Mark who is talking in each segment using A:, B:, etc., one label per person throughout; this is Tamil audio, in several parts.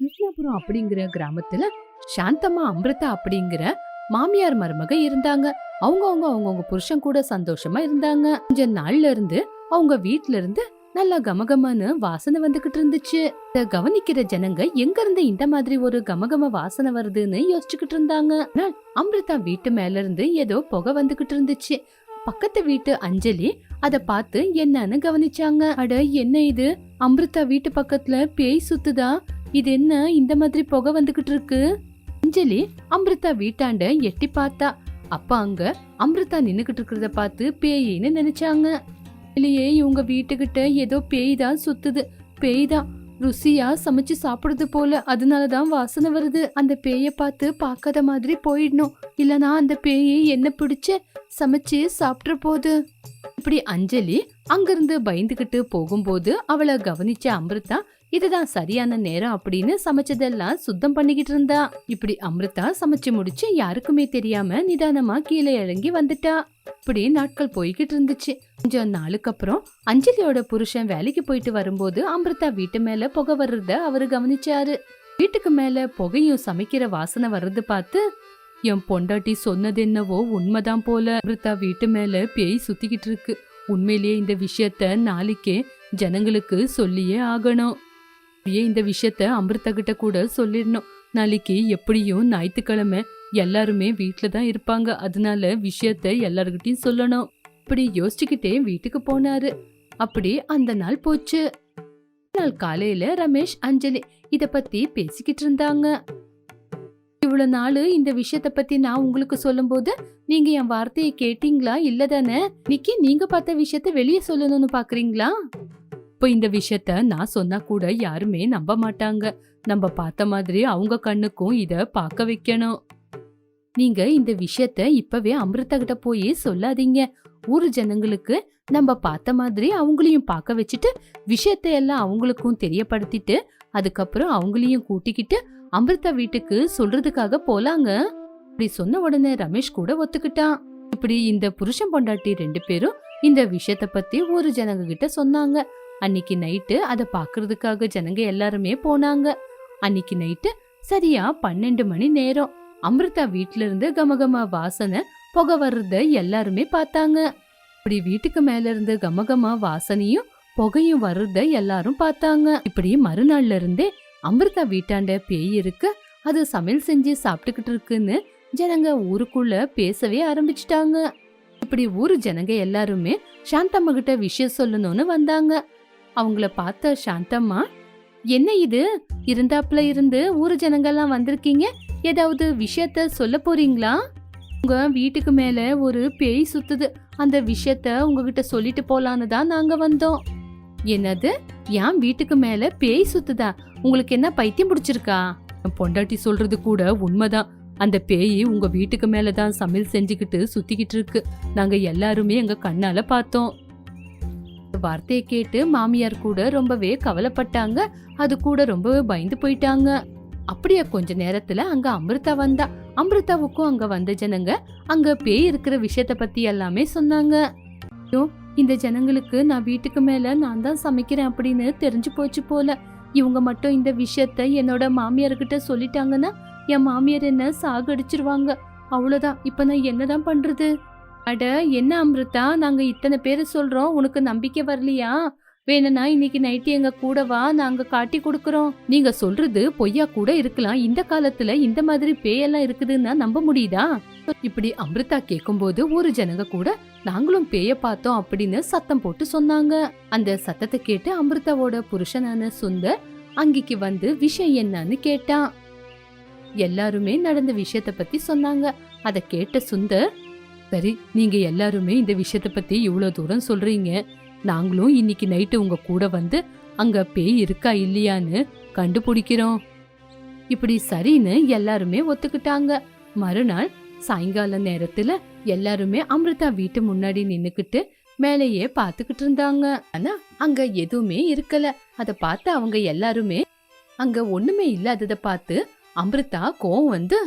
A: கிருஷ்ணபுரம் அப்படிங்கிற கிராமத்துல சாந்தம்மா அமிர்தா அப்படிங்கிற மாமியார் மருமக இருந்தாங்க. அவங்க அவங்க அவங்கவுங்க புருஷன் கூட சந்தோஷமா இருந்தாங்க. கொஞ்ச நாள்ல இருந்து அவங்க வீட்ல இருந்து நல்லா கமகமன்னு வாசனை வந்துகிட்டு இருந்துச்சு. இத கவனிக்கிற ஜனங்க எங்க இருந்து இந்த மாதிரி ஒரு கமகம வாசனை வருதுன்னு யோசிச்சுக்கிட்டு இருந்தாங்க. அம்ரிதா அமிர்தா வீட்டு மேல இருந்து ஏதோ புகை வந்துகிட்டு இருந்துச்சு. பக்கத்து வீட்டு அஞ்சலி அத பார்த்து என்னன்னு கவனிச்சாங்க. அட என்ன இது? அமிர்தா வீட்டு பக்கத்துல பேய் சுத்துதா? இது என்ன இந்த மாதிரி புகை வந்துகிட்டு இருக்கு? அஞ்சலி அமிர்தா வீட்டாண்ட எட்டி பார்த்தா. அப்ப அங்க அமிர்தா நின்னுகிட்டு இருக்கிறத பார்த்து பேயின்னு நினைச்சாங்க. இல்லையே இவங்க வீட்டுக்கிட்ட ஏதோ பேய் தான் சுத்துது. பேய் தான் ருசியா சமைச்சு சாப்பிடுறது போல. அதனாலதான் வாசனை வருது. அந்த பேய பார்த்து பார்க்காத மாதிரி போயிடணும். இல்லனா அந்த பேயை என்ன பிடிச்ச சமைச்சு சாப்பிட்ற போது. இப்படி அஞ்சலி அங்கிருந்து பயந்துகிட்டு போகும்போது அவளை கவனிச்ச அமிர்தா இதுதான் சரியான நேரம் அப்படின்னு சமைச்சதெல்லாம் சுத்தம் பண்ணிக்கிட்டு இருந்தா. இப்படி அமிர்தா சமைச்சு முடிச்சு யாருக்குமே தெரியாம நிதானமா கீழே இறங்கி வந்துட்டா. இப்படி நாட்கள் போய்கிட்டு இருந்துச்சு. கொஞ்சம் நாளுக்கு அப்புறம் அஞ்சலியோட புருஷன் வேலைக்கு போயிட்டு வரும்போது அமிர்தா வீட்டு மேல புகை வர்றத அவரு கவனிச்சாரு. வீட்டுக்கு மேல புகையும் சமைக்கிற வாசனை வர்றது பார்த்து என் பொண்டாட்டி சொன்னது என்னவோ உண்மைதான் போல. அமிர்தா வீட்டு மேல பேய் சுத்திக்கிட்டு இருக்கு. உண்மையிலேயே இந்த விஷயத்த நாளைக்கே ஜனங்களுக்கு சொல்லியே ஆகணும். அப்படியே இந்த விஷயத்த அமிர்தா கிட்ட கூட சொல்லிடணும். நாளைக்கு எப்படியும் ஞாயிற்றுக்கிழமை எல்லாருமே வீட்டில் தான் இருப்பாங்க. அதனால விஷயத்த எல்லாருக்கிட்டையும் சொல்லணும். இப்படி யோசிச்சுக்கிட்டே வீட்டுக்கு போனாரு. அப்படி அந்த நாள் போச்சு. நாள் காலையில ரமேஷ் அஞ்சலி இத பத்தி பேசிக்கிட்டு இருந்தாங்க. இவ்வளோ நாள் இந்த விஷயத்தை பற்றி நான் உங்களுக்கு சொல்லும்போது நீங்கள் என் வார்த்தையை கேட்டிங்களா? இல்லை தானே? நிக்கி நீங்கள் பார்த்த விஷயத்த வெளியே சொல்லணும்னு பார்க்குறீங்களா இப்போ இந்த விஷயத்த நான் சொன்னா கூட யாருமே நம்ப மாட்டாங்க. நம்ம பார்த்த மாதிரி அவங்க கண்ணுக்கும் இதை பார்க்க வைக்கணும். நீங்க இந்த விஷயத்த இப்பவே அமிர்தா கிட்ட போய் சொல்லாதீங்க. ஊர் ஜனங்களுக்கு நம்ம பார்த்த மாதிரி அவங்களையும் பார்க்க வச்சுட்டு விஷயத்த எல்லாம் அவங்களுக்கும் தெரியப்படுத்திட்டு அதுக்கப்புறம் அவங்களையும் கூட்டிக்கிட்டு அமிர்தா வீட்டுக்கு சொல்றதுக்காக போலாங்க. இப்படி சொன்ன உடனே ரமேஷ் கூட ஒத்துக்கிட்டான் இப்படி இந்த புருஷன் பொண்டாட்டி ரெண்டு பேரும் இந்த விஷயத்த பத்தி ஒரு ஜனங்க கிட்ட சொன்னாங்க. அன்னைக்கு நைட்டு அதை பாக்குறதுக்காக ஜனங்க எல்லாருமே போனாங்க. அன்னைக்கு நைட்டு சரியா பன்னெண்டு மணி நேரம். அமிர்தா வீட்ல இருந்து கமகம வாசனை புகை வர்றத எல்லாருமே பார்த்தாங்க. இப்படி வீட்டுக்கு மேல இருந்து கமகம வாசனையும் புகையும் வர்றத எல்லாரும் பார்த்தாங்க. இப்படி மறுநாள்ல இருந்தே அமிர்தா வீட்டாண்ட பேய் இருக்கு. அது சமையல் செஞ்சு சாப்பிட்டுக்கிட்டு இருக்குன்னு ஜனங்க ஊருக்குள்ள பேசவே ஆரம்பிச்சிட்டாங்க. இப்படி ஊரு ஜனங்க எல்லாருமே சாந்தம்மா கிட்ட விஷயம் சொல்லணும்னு வந்தாங்க. அவங்கள பார்த்த சாந்தம்மா என்ன இது? இருந்தாப்புல இருந்து ஊரு ஜனங்கள்லாம் வந்திருக்கீங்க? ஏதாவது விஷயத்த சொல்ல போறீங்களா? உங்க வீட்டுக்கு மேல ஒரு பேய் சுத்துது. அந்த விஷயத்த உங்ககிட்ட சொல்லிட்டு போலான்னு தான் நாங்க வந்தோம். என்னது? என் வீட்டுக்கு மேல பேய் சுத்துதா? உங்களுக்கு என்ன பைத்தியம் பிடிச்சிருக்கா? என் பொண்டாட்டி சொல்றது கூட உண்மைதான். அந்த பேய் உங்க வீட்டுக்கு மேல தான் சமையல் செஞ்சுக்கிட்டு சுத்திக்கிட்டு இருக்கு. நாங்க எல்லாருமே எங்க கண்ணால பார்த்தோம். வார்த்தையை கேட்டு மாமியார் கூட ரொம்பவே கவலைப்பட்டாங்க. அது கூட ரொம்பவே பயந்து போயிட்டாங்க. அப்படியே கொஞ்ச நேரத்துல அங்க அமிர்தா வந்தா. அமிர்தாவுக்கும் அங்க வந்த ஜனங்க அங்க பேய் இருக்கிற விஷயத்த பத்தி எல்லாமே சொன்னாங்க. இந்த ஜனங்களுக்கு நான் வீட்டுக்கு மேல நான் தான் சமைக்கிறேன் அப்படின்னு தெரிஞ்சு போச்சு போல. இவங்க மட்டும் இந்த விஷயத்த என்னோட மாமியார்கிட்ட சொல்லிட்டாங்கன்னா என் மாமியார் என்ன சாகடிச்சிருவாங்க. அவ்வளோதான் இப்போ நான் என்னதான் பண்றது? அட என்ன அமிர்தா? நாங்க இத்தனை பேரை சொல்றோம். உனக்கு நம்பிக்கை வரலையா? வேணும்னா இன்னைக்கு நைட்டு எங்க கூட வா. நாங்க காட்டி கொடுக்குறோம். நீங்க சொல்றது பொய்யா கூட இருக்கலாம். இந்த காலத்துல இந்த மாதிரி பேயெல்லாம் இருக்குதுன்னா நம்ப முடியுதா? இப்படி அமிர்தா கேக்கும்போது ஒரு ஜனங்க கூட நாங்களும் பேய பார்த்தோம் அப்படின்னு சத்தம் போட்டு சொன்னாங்க. அந்த சத்தத்தை கேட்டு அமிர்தாவோட புருஷனான சுந்தர் அங்கிக்கு வந்து விஷயம் என்னன்னு கேட்டான் எல்லாருமே நடந்த விஷயத்த பத்தி சொன்னாங்க. அத கேட்ட சுந்தர் சரி நீங்க எல்லாருமே இந்த விஷயத்த பத்தி இவ்வளவு தூரம் சொல்றீங்க. நாங்களும் இன்னைக்கு நைட்டு உங்க கூட வந்து அங்க பேய் இருக்கா இல்லையான்னு கண்டுபிடிக்கிறோம். இப்படி சரின்னு எல்லாருமே ஒத்துக்கிட்டாங்க. மறுநாள் சாயங்கால நேரத்துல எல்லாருமே அமிர்தா வீட்டு முன்னாடி நின்னுக்கிட்டு மேலேயே பாத்துக்கிட்டு இருந்தாங்க. ஆனா அங்க எதுவுமே இருக்கல. அத பார்த்து அவங்க எல்லாருமே அங்க ஒண்ணுமே இல்லாதத பார்த்து அமிர்தா கோவம் வந்து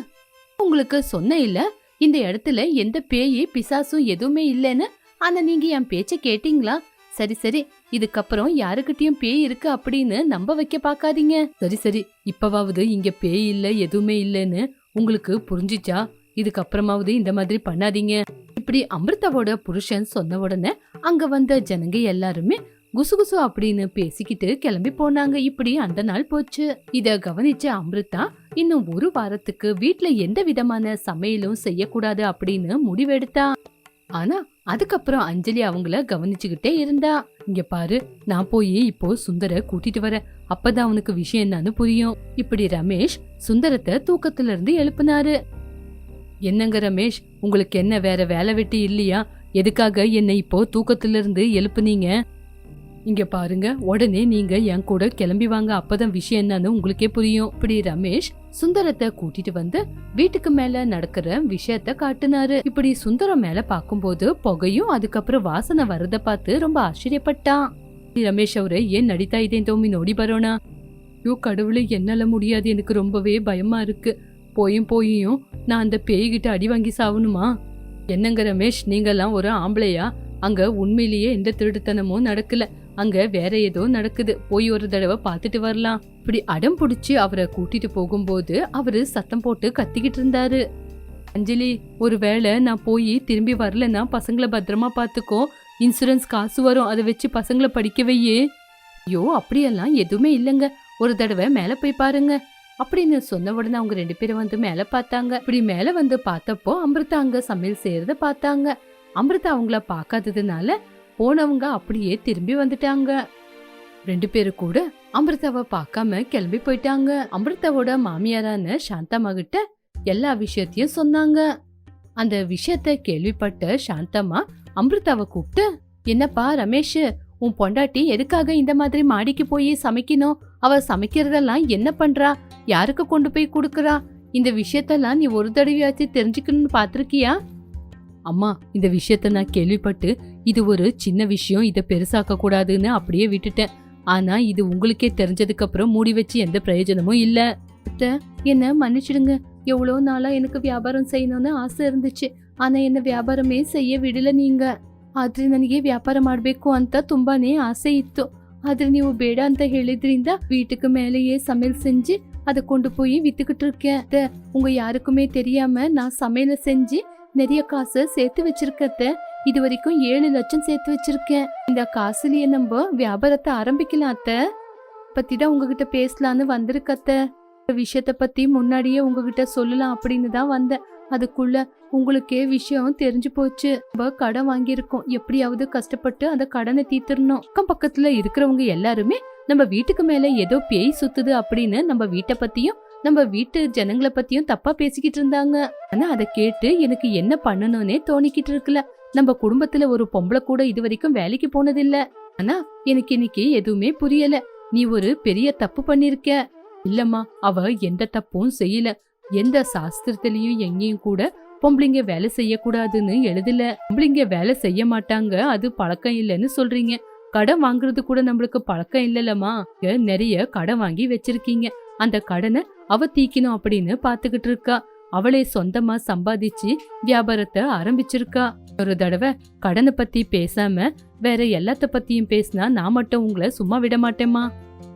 A: உங்களுக்கு சொன்ன இல்ல இந்த இடத்துல எந்த பேயி பிசாசும் எதுவுமே இல்லைன்னு? ஆனா நீங்க என் பேச்ச கேட்டீங்களா? சரி சரி இதுக்கப்புறம் யாருக்கிட்டயும் பேய் இருக்கு அப்படின்னு நம்ப வைக்க பாக்காதீங்க சரி சரி இப்பவாவது இங்க பேய் இல்ல எதுவுமே இல்லைன்னு உங்களுக்கு புரிஞ்சிச்சா? இதுக்கப்புறமாவது இந்த மாதிரி பண்ணாதீங்க. இப்படி அமிர்தாவோட புருஷன் சொன்ன உடனே அங்க வந்த ஜனங்க எல்லாருமே குசுகுசு அப்படின்னு பேசிக்கிட்டு கிளம்பி போனாங்க. இப்படி அந்த நாள் போச்சு. இத கவனிச்ச அமிர்தா இன்னும் ஒரு வாரத்துக்கு வீட்ல எந்த விதமான சமையலும் செய்யக்கூடாது அப்படின்னு முடிவெடுத்தா. ஆனா அதுக்கப்புறம் அஞ்சலி அவங்கள கவனிச்சுக்கிட்டே இருந்தா. இங்க பாரு நான் போய் இப்போ சுந்தர கூட்டிட்டு வரேன் அப்பதான் அவனுக்கு விஷயம் என்னன்னு புரியும். இப்படி ரமேஷ் சுந்தரத்தை தூக்கத்துல இருந்து எழுப்புனாரு. என்னங்க ரமேஷ் உங்களுக்கு என்ன வேற வேலை வெட்டி இல்லையா? எதுக்காக என்னை இப்போ தூக்கத்திலிருந்து எழுப்புனீங்க? இங்க பாருங்க உடனே நீங்க என் கூட கிளம்பி வாங்க. அப்பதான் விஷயம் என்னன்னு உங்களுக்கே புரியும். இப்படி ரமேஷ் சுந்தரத்தை கூட்டிட்டு வந்து வீட்டுக்கு மேல நடக்கிற விஷயத்த காட்டுனாரு. இப்படி சுந்தரம் மேல பாக்கும்போது புகையும் அதுக்கப்புறம் வாசனை வரத பார்த்து ரொம்ப ஆச்சரியப்பட்டான். ரமேஷ் அவரே ஏன் நடித்தா இதே தோமி நோடி பரோனா? ஐயோ கடவுளை என்னால முடியாது. எனக்கு ரொம்பவே பயமா இருக்கு. போயும் போயும் நான் அந்த பேய்கிட்ட அடி வாங்கி சாவணுமா? என்னங்க ரமேஷ் நீங்கெல்லாம் ஒரு ஆம்பளையா? அங்க உண்மையிலேயே எந்த திருட்டுத்தனமும் நடக்கல. அங்க வேற ஏதோ நடக்குது. போய் ஒரு தடவை பார்த்துட்டு வரலாம். இப்படி அடம் பிடிச்சி அவரை கூட்டிட்டு போகும்போது அவரு சத்தம் போட்டு கத்திக்கிட்டு இருந்தாரு. அஞ்சலி ஒருவேளை நான் போய் திரும்பி வரலன்னா பசங்களை பத்திரமா பார்த்துக்கோ. இன்சூரன்ஸ் காசு வரும். அதை வச்சு பசங்களை படிக்க வையே. ஐயோ அப்படியெல்லாம் எதுவுமே இல்லைங்க. ஒரு தடவை மேலே போய் பாருங்க. அப்படின்னு சொன்ன உடனே அவங்க ரெண்டு பேரும் வந்து மேலே பார்த்தாங்க. இப்படி மேலே வந்து பார்த்தப்போ அமிர்தா அங்க சமையல் செய்யறத பார்த்தாங்க. அமிர்தா அவங்கள பார்க்காததுனால போனவங்க அப்படியே திரும்பி வந்துட்டாங்க. ரெண்டு பேரும் கூட அமிர்தாவை பார்க்காம கிளம்பி போயிட்டாங்க. அமிர்தாவோட மாமியாரான சாந்தம்மா கிட்ட எல்லா விஷயத்தையும் சொன்னாங்க. அந்த விஷயத்த கேள்விப்பட்ட சாந்தம்மா அமிர்தாவை கூப்பிட்டு என்னப்பா ரமேஷ் உன் பொண்டாட்டி எதுக்காக இந்த மாதிரி மாடிக்கு போய் சமைக்கணும்? அவ சமைக்கிறதெல்லாம் என்ன பண்றா? யாருக்கு கொண்டு போய் கொடுக்குறா? இந்த விஷயத்தெல்லாம் நீ ஒரு தடவையாச்சும் தெரிஞ்சுக்கணும்னு பார்த்துருக்கியா? அம்மா இந்த விஷயத்த நான் கேள்விப்பட்டு இது ஒரு சின்ன விஷயம் இதை பெருசாக்க கூடாதுன்னு அப்படியே விட்டுட்டேன். ஆனா இது உங்களுக்கே தெரிஞ்சதுக்கு அப்புறம் மூடி வச்சு எந்த பிரயோஜனமும் இல்ல. என்ன மன்னிச்சிடுங்க. எவ்வளோ நாளா எனக்கு வியாபாரம் செய்யணும்னு ஆசை இருந்துச்சு. ಆನ ಎನ್ನ வியாபாரமே செய்ய ವಿಡಲ நீங்க. ಆದ್ರೆ ನನಗೆ ವ್ಯಾಪಾರ ಮಾಡಬೇಕು ಅಂತ ತುಂಬಾನೇ ಆಸೆ ಇತ್ತು ಆದ್ರೆ ನೀವು ಬೇಡ ಅಂತ ಹೇಳಿದ್ರಿಂದ வீட்டுக்கு மேலேயே சமையல் செஞ்சு அதை கொண்டு போய் வித்துக்கிட்டு இருக்கேன் அத்தை, உங்க யாருக்குமே தெரியாம நான் சமையல செஞ்சு நிறைய காசு சேர்த்து வச்சிருக்கத்த இது வரைக்கும் ஏழு லட்சம் சேர்த்து வச்சிருக்கேன் இந்த காசுலயே நம்ம வியாபாரத்தை ஆரம்பிக்கலாம் அத்த பத்தி தான் உங்ககிட்ட பேசலான்னு வந்திருக்கத்த இந்த விஷயத்த பத்தி முன்னாடியே உங்ககிட்ட சொல்லலாம் அப்படின்னு தான் வந்தேன் அதுக்குள்ள உங்களுக்கே விஷயம் தெரிஞ்சு போச்சு. நம்ம கடன் வாங்கியிருக்கோம். எப்படியாவது கஷ்டப்பட்டு அந்த கடனை தீர்த்திடணும். அக்கம் பக்கத்துல இருக்கிறவங்க எல்லாருமே நம்ம வீட்டுக்கு மேல ஏதோ பேய் சுத்துது அப்படின்னு நம்ம வீட்டை பத்தியும் நம்ம வீட்டு ஜனங்களை பத்தியும் தப்பா பேசிக்கிட்டு இருந்தாங்க. ஆனா அதை கேட்டு எனக்கு என்ன பண்ணணும்னே தோணிக்கிட்டு இருக்குல்ல. நம்ம குடும்பத்துல ஒரு பொம்பளை கூட இது வரைக்கும் வேலைக்கு போனதில்ல. ஆனா எனக்கு இன்னைக்கு எதுவுமே புரியல. நீ ஒரு பெரிய தப்பு பண்ணிருக்க இல்லம்மா அவ எந்த தப்பும் செய்யல. எந்த சாஸ்திரத்திலையும் எங்கேயும் கூட பொம்பளைங்க வேலை செய்யக்கூடாதுன்னு எழுதல. பொம்பளைங்க வேலை செய்ய மாட்டாங்க அது பழக்கம் இல்லைன்னு சொல்றீங்க. கடன் வாங்குறது கூட நம்மளுக்கு பழக்கம் இல்லலமா நிறைய கடன் வாங்கி வச்சிருக்கீங்க. அந்த கடனை அவ தீக்கணும் அப்படின்னு பாத்துக்கிட்டு இருக்கா. அவளே சொந்தமா சம்பாதிச்சு வியாபாரத்தை ஆரம்பிச்சிருக்கா. ஒரு தடவை கடனை பத்தி பேசாம வேற எல்லாத்த பத்தியும் பேசினா நான் மட்டும் உங்களை சும்மா விட மாட்டேம்மா.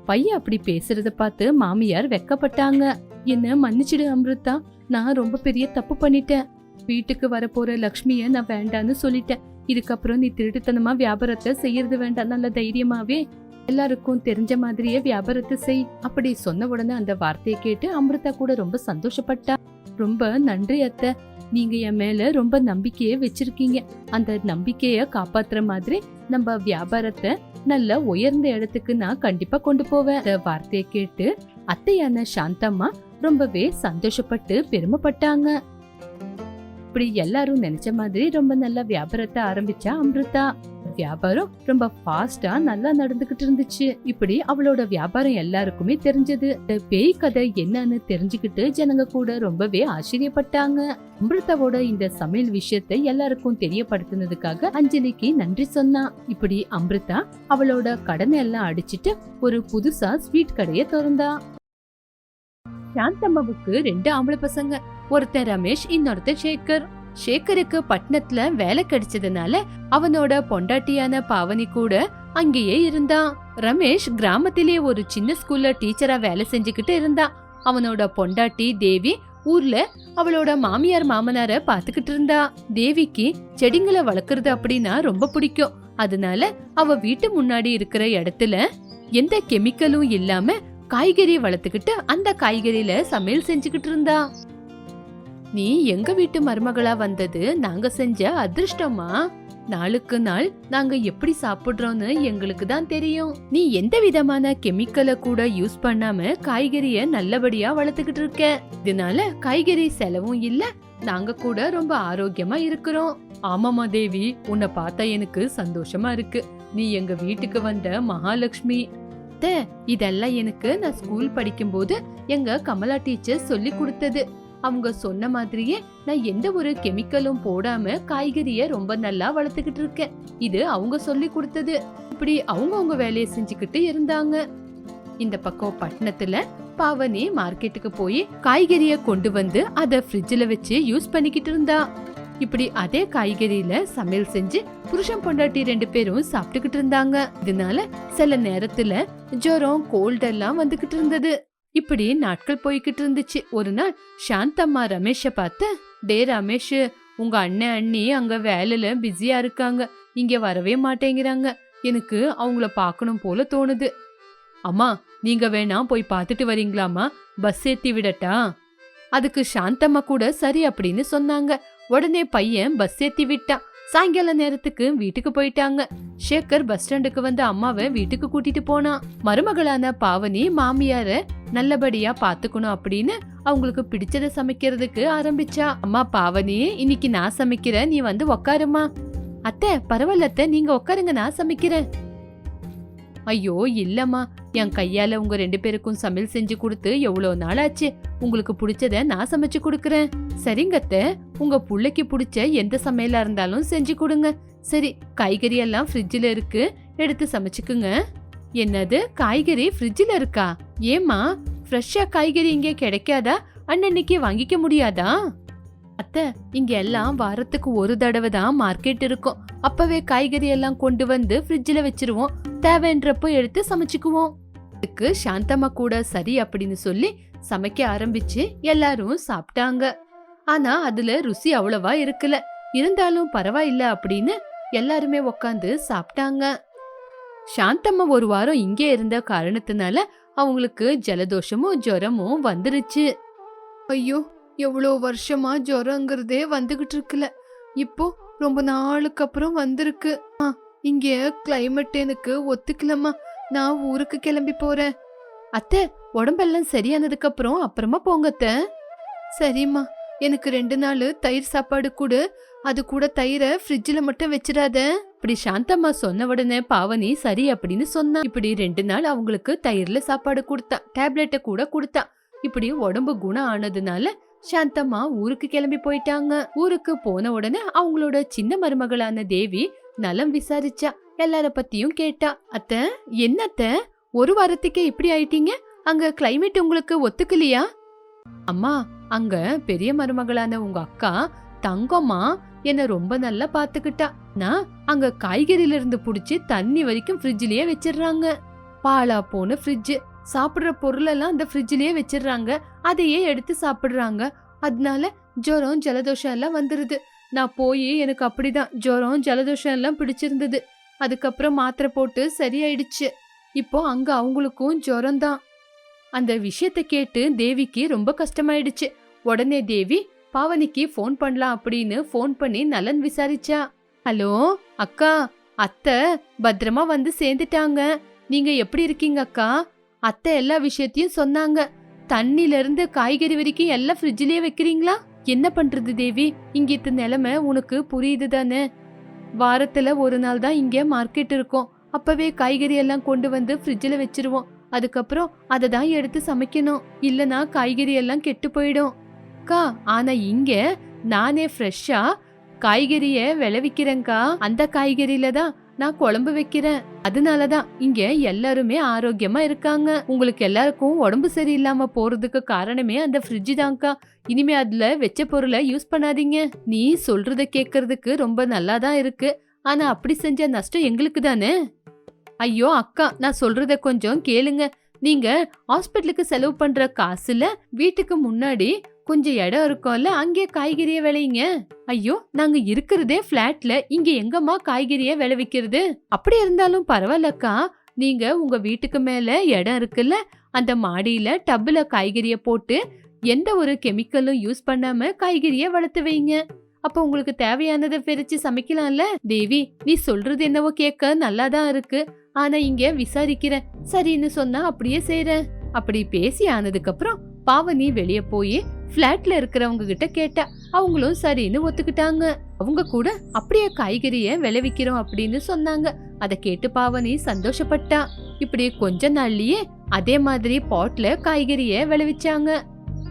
A: பையன் அப்படி பேசுறத பார்த்து மாமியார் வெக்கப்பட்டாங்க. என்ன மன்னிச்சிடு அம்ருதா. நான் ரொம்ப பெரிய தப்பு பண்ணிட்டேன். வீட்டுக்கு வரப்போற லக்ஷ்மிய நான் வேண்டான்னு சொல்லிட்டேன். இதுக்கப்புறம் நீ திருட்டுத்தனமா வியாபாரத்தை செய்யறது வேண்டாம் நல்ல தைரியமாவே. எல்லாருக்கும் தெரிஞ்ச மாதிரியே வியாபாரத்தை செய். அப்படி சொன்ன உடனே அந்த வார்த்தையை கேட்டு அமிர்தா கூட ரொம்ப சந்தோஷப்பட்டா. ரொம்ப நன்றி அத்தை. நீங்க என் மேல ரொம்ப நம்பிக்கைய வச்சிருக்கீங்க. அந்த நம்பிக்கைய காப்பாத்துற மாதிரி நம்ம வியாபாரத்தை நல்ல உயர்ந்த இடத்துக்கு நான் கண்டிப்பா கொண்டு போவேன். அந்த வார்த்தையை கேட்டு அத்தையான சாந்தம்மா ரொம்பவே சந்தோஷப்பட்டு பெருமைப்பட்டாங்க. இப்படி எல்லாரும் நினைச்ச மாதிரி ரொம்ப நல்ல வியாபாரத்தை ஆரம்பிச்சா அம்ருதா. வியாபாரம் ரொம்ப ஃபாஸ்டா நல்லா நடந்துகிட்டு இருந்துச்சு. இப்படி அவளோட வியாபாரம் எல்லாருக்குமே தெரிஞ்சது. இந்த பேய் கதை என்னன்னு தெரிஞ்சுக்கிட்டு ஜனங்க கூட ரொம்பவே ஆச்சரியப்பட்டாங்க. அமிர்தாவோட இந்த சமையல் விஷயத்தை எல்லாருக்கும் தெரியப்படுத்தினதுக்காக அஞ்சலிக்கு நன்றி சொன்னா. இப்படி அமிர்தா அவளோட கடனை எல்லாம் அடிச்சிட்டு ஒரு புதுசா ஸ்வீட் கடைய திறந்தா. சாந்தம்மாவுக்கு ரெண்டு ஆம்பளை பசங்க. ஒருத்தன் ரமேஷ் இன்னொருத்தன் சேகர். சேகருக்கு பட்டணத்துல வேலை கிடைச்சதுனால அவனோட பொண்டாட்டியான பாவனி கூட அங்கேயே இருந்தான். ரமேஷ் கிராமத்திலே ஒரு சின்ன ஸ்கூல்ல டீச்சரா வேலை செஞ்சுக்கிட்டு இருந்தான். அவனோட பொண்டாட்டி தேவி ஊர்ல அவளோட மாமியார் மாமனார பாத்துக்கிட்டு இருந்தா. தேவிக்கு செடிங்களை வளர்க்கறது அப்படின்னா ரொம்ப பிடிக்கும். அதனால அவ வீட்டு முன்னாடி இருக்கிற இடத்துல எந்த கெமிக்கலும் இல்லாம காய்கறி வளர்த்துக்கிட்டு அந்த காய்கறியில சமையல் செஞ்சுக்கிட்டு இருந்தா. நீ எங்க வீட்டு மருமகளா வந்தது நாங்க செஞ்ச அதிர்ஷ்டமா? நாளுக்கு நாள் நாங்க எப்படி சாப்பிடுறோம்னு எங்களுக்கு தான் தெரியும். நீ எந்த விதமான கெமிக்கலை கூட யூஸ் பண்ணாம காய்கறிய நல்லபடியா வளர்த்துக்கிட்டு இருக்க. இதனால காய்கறி செலவும் இல்ல நாங்க கூட ரொம்ப ஆரோக்கியமா இருக்கிறோம். ஆமாமா தேவி உன்னை பார்த்தா எனக்கு சந்தோஷமா இருக்கு. நீ எங்க வீட்டுக்கு வந்த மகாலட்சுமி அத்தை, இதெல்லாம் எனக்கு நான் ஸ்கூல் படிக்கும்போது எங்க கமலா டீச்சர் சொல்லி கொடுத்தது. அவங்க சொன்ன மாதிரியே நான் எந்த ஒரு கெமிக்கலும் போடாம காய்கறிய ரொம்ப நல்லா வளர்த்துக்கிட்டு இருக்கேன். இது அவங்க சொல்லி கொடுத்தது. இப்படி அவங்க அவங்க வேலையை செஞ்சுக்கிட்டு இருந்தாங்க. இந்த பக்கம் பட்டணத்துல பாவனி மார்க்கெட்டுக்கு போய் காய்கறிய கொண்டு வந்து அதை ஃப்ரிட்ஜில் வச்சு யூஸ் பண்ணிக்கிட்டு இருந்தா. இப்படி அதே காய்கறியில சமையல் செஞ்சு புருஷன் பொண்டாட்டி ரெண்டு பேரும் சாப்பிட்டுக்கிட்டு இருந்தாங்க. இதனால சில நேரத்துல ஜுரம் கோல்ட் எல்லாம் வந்துகிட்டு இருந்தது. இப்படி நாட்கள் போய்கிட்டு இருந்துச்சு. ஒரு நாள் சாந்தம்மா ரமேஷ பார்த்து டே ரமேஷ் உங்க அண்ணன் அண்ணி அங்க வேலையில பிஸியா இருக்காங்க. இங்க வரவே மாட்டேங்கிறாங்க. எனக்கு அவங்கள பார்க்கணும் போல தோணுது. அம்மா நீங்க வேணா போய் பார்த்துட்டு வரீங்களாமா பஸ் ஏத்தி விடட்டா? அதுக்கு சாந்தம்மா கூட சரி அப்படின்னு சொன்னாங்க. உடனே பையன் பஸ் ஏத்தி விட்டான். சாயங்கால நேரத்துக்கு வீட்டுக்கு போயிட்டாங்க. சேகர் பஸ் ஸ்டாண்டுக்கு வந்து அம்மாவை வீட்டுக்கு கூட்டிட்டு போனான் மருமகளான பாவனி மாமியார நல்லபடியா பாத்துக்கணும் அப்படின்னு அவங்களுக்கு பிடிச்சத சமைக்கிறதுக்கு ஆரம்பிச்சா. அம்மா பாவனி இன்னைக்கு நான் சமைக்கிறேன் நீ வந்து உக்காருமா. அத்தை பரவாயில்ல அத்தை நீங்க உட்காருங்க நான் சமைக்கிறேன். ஐயோ இல்லம்மா. என் கையால உங்க ரெண்டு பேருக்கும் சமையல் செஞ்சு கொடுத்து எவ்வளோ நாள் ஆச்சு? உங்களுக்கு பிடிச்சத நான் சமைச்சு கொடுக்குறேன். சரிங்கத்த உங்க புள்ளைக்கு பிடிச்ச எந்த சமையலா இருந்தாலும் செஞ்சு கொடுங்க. சரி காய்கறி எல்லாம் ஃப்ரிட்ஜில் இருக்கு. எடுத்து சமைச்சுக்குங்க. என்னது? காய்கறி ஃப்ரிட்ஜில் இருக்கா? ஏம்மா ஃப்ரெஷ்ஷாக காய்கறி இங்கே கிடைக்காதா? அன்னன்னைக்கு வாங்கிக்க முடியாதா? அத்தை இங்க எல்லாம் வாரத்துக்கு ஒரு தடவை தான் மார்க்கெட் இருக்கும். அப்பவே காய்கறி எல்லாம் கொண்டு வந்து ஃப்ரிட்ஜில் வச்சிருவோம். தேவைன்றப்போ எடுத்து சமைச்சுக்குவோம். அதுக்கு சாந்தம்மா கூட சரி அப்படின்னு சொல்லி சமைக்க ஆரம்பிச்சு எல்லாரும் சாப்பிட்டாங்க. ஆனா அதுல ருசி அவ்வளவா இருக்கல. இருந்தாலும் பரவாயில்ல அப்படின்னு எல்லாருமே உக்காந்து சாப்பிட்டாங்க. சாந்தம்மா ஒரு வாரம் இங்கே இருந்த காரணத்தினால அவங்களுக்கு ஜலதோஷமும் ஜுரமும் வந்துருச்சு. ஐயோ எவ்வளோ வருஷமா ஜுரங்கிறதே வந்துகிட்டு இருக்குல்ல இப்போ ரொம்ப நாளுக்கு அப்புறம் வந்திருக்கு. ஆ இங்கே கிளைமேட் எனக்கு ஒத்துக்கலம்மா. நான் ஊருக்கு கிளம்பி போறேன். அத்தை உடம்பெல்லாம் சரியானதுக்கு அப்புறம் அப்புறமா போங்க அத்தை. சரிம்மா எனக்கு ரெண்டு நாள் தயிர் சாப்பாடு கொடு. அது கூட தயிரை ஃப்ரிட்ஜில் மட்டும் வச்சிடாத. இப்படி சாந்தம்மா சொன்ன உடனே பாவனி சரி அப்படின்னு சொன்னா. இப்படி ரெண்டு நாள் அவங்களுக்கு தயிர்ல சாப்பாடு கொடுத்தா. டேப்லெட்டை கூட கொடுத்தா. இப்படி உடம்பு குணம் ஆனதுனால சாந்தம்மா ஊருக்கு கிளம்பி போயிட்டாங்க. ஊருக்கு போன உடனே அவங்களோட சின்ன மருமகளான தேவி நலம் விசாரிச்சா. எல்லார பத்தியும் கேட்டா. அத்த என்னத்த ஒரு வாரத்துக்கே இப்படி ஆயிட்டீங்க? அங்க கிளைமேட் உங்களுக்கு ஒத்துக்கலையா? அம்மா அங்க பெரிய மருமகளான உங்க அக்கா தங்கம்மா என்ன ரொம்ப நல்லா பாத்துக்கிட்டா. நான் அங்க காய்கறில இருந்து புடிச்சு தண்ணி வரைக்கும் ஃப்ரிட்ஜ்லயே வச்சிடுறாங்க. பாலா போன ஃப்ரிட்ஜ் சாப்பிடுற பொருளெல்லாம் அந்த ஃப்ரிட்ஜ்லயே வச்சிடுறாங்க. அதையே எடுத்து சாப்பிட்றாங்க. அதனால ஜுரம் ஜலதோஷம் எல்லாம் வந்துடுது நான் போய் எனக்கு அப்படிதான். ஜுரம் ஜலதோஷம் எல்லாம் பிடிச்சிருந்தது. அதுக்கப்புறம் மாத்திரை போட்டு சரியாயிடுச்சு. இப்போ அங்க அவங்களுக்கும் ஜுரம் தான் அந்த விஷயத்த கேட்டு தேவிக்கு ரொம்ப கஷ்டமாயிடுச்சு. உடனே தேவி பாவனிக்கு ஃபோன் பண்ணலாம் அப்படின்னு ஃபோன் பண்ணி நலன் விசாரிச்சா. ஹலோ அக்கா அத்தை பத்திரமா வந்து சேர்ந்துட்டாங்க. நீங்க எப்படி இருக்கீங்க அக்கா? அத்தை எல்லா விஷயத்தையும் சொன்னாங்க. தண்ணில இருந்து காய்கறி வரைக்கும் எல்லாம் ஃப்ரிட்ஜ்லயே வைக்கிறீங்களா? என்ன பண்றது தேவி? இங்கிட்டு நிலைமை உனக்கு புரியுது தானே? வாரத்துல ஒரு நாள் தான் இங்க மார்க்கெட் இருக்கும். அப்பவே காய்கறி எல்லாம் கொண்டு வந்து ஃப்ரிட்ஜில் வச்சிருவோம். அதுக்கப்புறம் அதை தான் எடுத்து சமைக்கணும். இல்லனா காய்கறி எல்லாம் கெட்டு போயிடும். அக்கா ஆனா இங்க நானே ஃப்ரெஷ்ஷா காய்கறியை விளைவிக்கிறேன்க்கா. அந்த காய்கறியில தான் நான் குழம்பு வைக்கிறேன். அதனாலதான் இங்க எல்லாருமே ஆரோக்கியமா இருக்காங்க. உங்களுக்கு எல்லாருக்கும் உடம்பு சரியில்லாம போறதுக்கு காரணமே அந்த ஃப்ரிட்ஜ் தான்க்கா. இனிமே அதுல வெச்ச பொருளை யூஸ் பண்ணாதீங்க. நீ சொல்றத கேக்குறதுக்கு ரொம்ப நல்லா தான் இருக்கு. ஆனா அப்படி செஞ்ச நஷ்டம் எங்களுக்கு தானே? ஐயோ அக்கா நான் சொல்றத கொஞ்சம் கேளுங்க. நீங்க ஹாஸ்பிட்டலுக்கு செலவு பண்ற காசுல வீட்டுக்கு முன்னாடி கொஞ்சம் இடம் இருக்கும்ல அங்கே காய்கறியை விளையுங்க. ஐயோ நாங்க இருக்கிறதே பிளாட்ல இங்க எங்கம்மா காய்கறிய விளைவிக்கிறது? அப்படி இருந்தாலும் பரவாயில்லக்கா. நீங்க உங்க வீட்டுக்கு மேல இடம் இருக்குல்ல அந்த மாடியில டப்புல காய்கறியை போட்டு எந்த ஒரு கெமிக்கலும் யூஸ் பண்ணாம காய்கறிய வளர்த்து வைங்க. அப்ப உங்களுக்கு தேவையானதை பிரிச்சு சமைக்கலாம்ல? தேவி நீ சொல்றது என்னவோ கேட்க நல்லாதான் இருக்கு. ஆனா இங்க விசாரிக்கிறேன் சரின்னு சொன்னா அப்படியே செய்றேன் அப்படி பேசி ஆனதுக்கு அப்புறம் பாவனி வெளியே போய் ஃப்ளாட்ல இருக்கிறவங்க கிட்ட கேட்டா அவங்களும் சரின்னு ஒத்துக்கிட்டாங்க. அவங்க கூட அப்படியே காய்கறிய விளைவிக்கிறோம் அப்படின்னு சொன்னாங்க. அதை கேட்டு பாவனி சந்தோஷப்பட்டா. இப்படி கொஞ்ச நாள்லயே அதே மாதிரி பாட்ல காய்கறிய விளைவிச்சாங்க.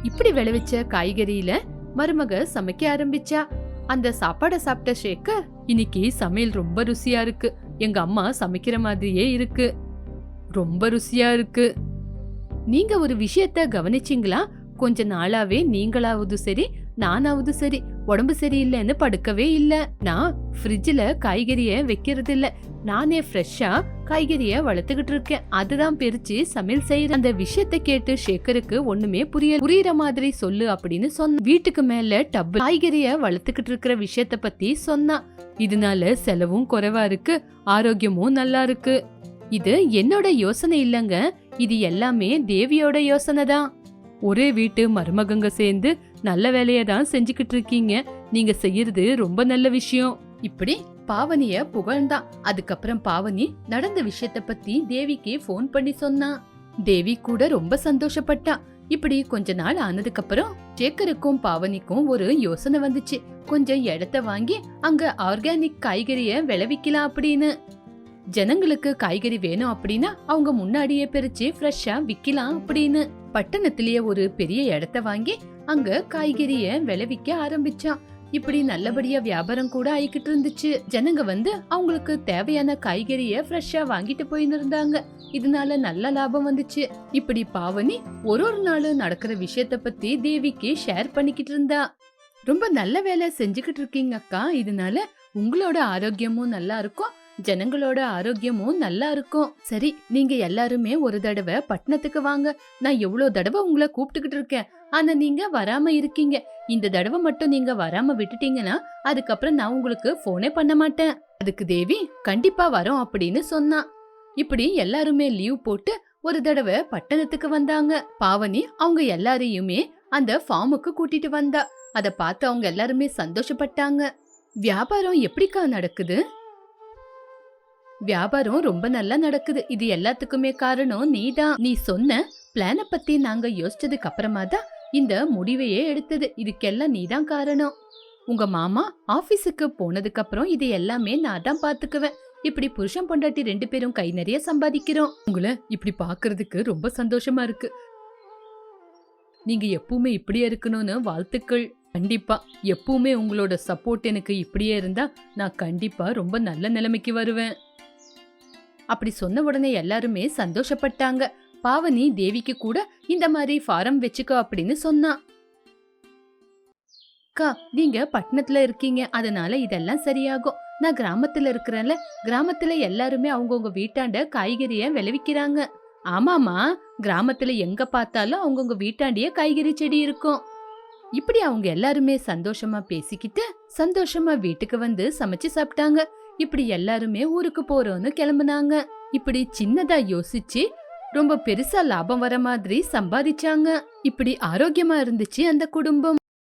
A: இப்படி விளைவிச்ச காய்கறியில மருமக சமைக்க ஆரம்பிச்சா. அந்த சாப்பாட சாப்பிட்ட ஷேக்கர் இன்னைக்கு சமையல் ரொம்ப ருசியா இருக்கு. எங்க அம்மா சமைக்கிற மாதிரியே இருக்கு. ரொம்ப ருசியா இருக்கு. நீங்க ஒரு விஷயத்த கவனிச்சீங்களா? கொஞ்ச நாளாவே நீங்களாவது சரி நானாவது சரி உடம்பு சரியில்லைன்னு படுக்கவே இல்லை. நான் ஃப்ரிட்ஜில் காய்கறியை வைக்கிறது இல்லை நானே ஃப்ரெஷ்ஷாக காய்கறியை வளர்த்துக்கிட்டு இருக்கேன். அதுதான் பிரிச்சு சமையல் செய்யற அந்த விஷயத்த கேட்டு ஷேக்கருக்கு ஒண்ணுமே புரிய புரியுற மாதிரி சொல்லு அப்படின்னு சொன்ன வீட்டுக்கு மேல டப் காய்கறியை வளர்த்துக்கிட்டு இருக்கிற விஷயத்த பத்தி சொன்னா இதனால செலவும் குறைவா இருக்கு ஆரோக்கியமும் நல்லா இருக்கு. இது என்னோட யோசனை இல்லைங்க. இது எல்லாமே தேவியோட யோசனை தான் ஒரே வீட்டு மருமகங்க சேர்ந்து நல்ல வேலையை தான் செஞ்சுக்கிட்டு இருக்கீங்க. நீங்க செய்யறது ரொம்ப நல்ல விஷயம். இப்படி பாவனிய புகழ்ந்தான். அதுக்கப்புறம் பாவனி நடந்த விஷயத்த பத்தி தேவிக்கு ஃபோன் பண்ணி சொன்னான். தேவி கூட ரொம்ப சந்தோஷப்பட்டா. இப்படி கொஞ்ச நாள் ஆனதுக்கு அப்புறம் ஜேக்கருக்கும் பாவனிக்கும் ஒரு யோசனை வந்துச்சு. கொஞ்சம் இடத்த வாங்கி அங்க ஆர்கானிக் காய்கறிய விளைவிக்கலாம் அப்படின்னு. ஜனங்களுக்கு காய்கறி வேணும் அப்படின்னா அவங்க முன்னாடியே பிரிச்சு ஃப்ரெஷ்ஷா விக்கலாம் அப்படின்னு. பட்டணத்திலேயே ஒரு பெரிய இடத்த வாங்கி அங்க காய்கறிய விளைவிக்க ஆரம்பிச்சான். இப்படி நல்லபடியா வியாபாரம் கூட ஆயிக்கிட்டு இருந்துச்சு. ஜனங்க வந்து அவங்களுக்கு தேவையான காய்கறிய ஃப்ரெஷ்ஷா வாங்கிட்டு போயின்னு இருந்தாங்க. இதனால நல்ல லாபம் வந்துச்சு. இப்படி பாவனி ஒரு ஒரு நாளும் நடக்கிற விஷயத்த பத்தி தேவிக்கு ஷேர் பண்ணிக்கிட்டு இருந்தா. ரொம்ப நல்ல வேலை செஞ்சுக்கிட்டு இருக்கீங்க அக்கா. இதனால உங்களோட ஆரோக்கியமும் நல்லா இருக்கும். ஜனங்களோட ஆரோக்கியமும் நல்லா இருக்கும். சரி நீங்க எல்லாருமே ஒரு தடவை பட்டணத்துக்கு வாங்க. நான் எவ்வளவு தடவை உங்களை கூப்பிட்டுக்கிட்டு இருக்கேன். ஆனா நீங்க வராம இருக்கீங்க. இந்த தடவை மட்டும் நீங்க வராம விட்டுட்டீங்கன்னா அதுக்கப்புறம் நான் உங்களுக்கு போனே பண்ண மாட்டேன். அதுக்கு தேவி கண்டிப்பா வரோம் அப்படின்னு சொன்னான் இப்படி எல்லாருமே லீவ் போட்டு ஒரு தடவை பட்டணத்துக்கு வந்தாங்க. பாவனி அவங்க எல்லாரையுமே அந்த ஃபார்முக்கு கூட்டிட்டு வந்தா. அத பார்த்து அவங்க எல்லாருமே சந்தோஷப்பட்டாங்க. வியாபாரம் எப்படிக்கா நடக்குது? வியாபாரம் ரொம்ப நல்லா நடக்குது. இது எல்லாத்துக்குமே காரணம் நீதான். நீ சொன்ன பிளான பத்தி நாங்க யோசிச்சதுக்கு அப்புறமா தான் இந்த முடிவையே எடுத்தது. இதுக்கெல்லாம் நீதான் காரணம். உங்க மாமா ஆபீஸுக்கு போனதுக்கு அப்புறம் இது எல்லாமே நான் தான் பாத்துக்குவேன். இப்படி புருஷன் பொண்டாட்டி ரெண்டு பேரும் கை நிறைய சம்பாதிக்கிறோம். உங்களை இப்படி பாக்குறதுக்கு ரொம்ப சந்தோஷமா இருக்கு. நீங்க எப்பவுமே இப்படியே இருக்கணும்னு வாழ்த்துக்கள். கண்டிப்பா எப்பவுமே உங்களோட சப்போர்ட் எனக்கு இப்படியே இருந்தா நான் கண்டிப்பா ரொம்ப நல்ல நிலைமைக்கு வருவேன். அப்படி சொன்ன உடனே எல்லாருமே சந்தோஷப்பட்டாங்க. பாவனி தேவிக்கு கூட இந்த மாதிரி ஃபாரம் வச்சுக்கோ அப்படின்னு சொன்னான் அக்கா நீங்க பட்டணத்துல இருக்கீங்க. அதனால இதெல்லாம் சரியாகும். நான் கிராமத்துல இருக்கிறேன்ல. கிராமத்துல எல்லாருமே அவங்கவுங்க வீட்டாண்ட காய்கறிய விளைவிக்கிறாங்க. ஆமாமா கிராமத்துல எங்க பார்த்தாலும் அவங்கவுங்க வீட்டாண்டிய காய்கறி செடி இருக்கும். இப்படி அவங்க எல்லாருமே சந்தோஷமா பேசிக்கிட்டு சந்தோஷமா வீட்டுக்கு வந்து சமைச்சு சாப்பிட்டாங்க. இப்படி எல்லாருமே ஊருக்கு போறோம்னு கிளம்புனாங்க. இப்படி சின்னதா யோசிச்சு ரொம்ப பெருசா லாபம் வர மாதிரி சம்பாதிச்சாங்க. இப்படி ஆரோக்கியமா இருந்துச்சு அந்த குடும்பம்.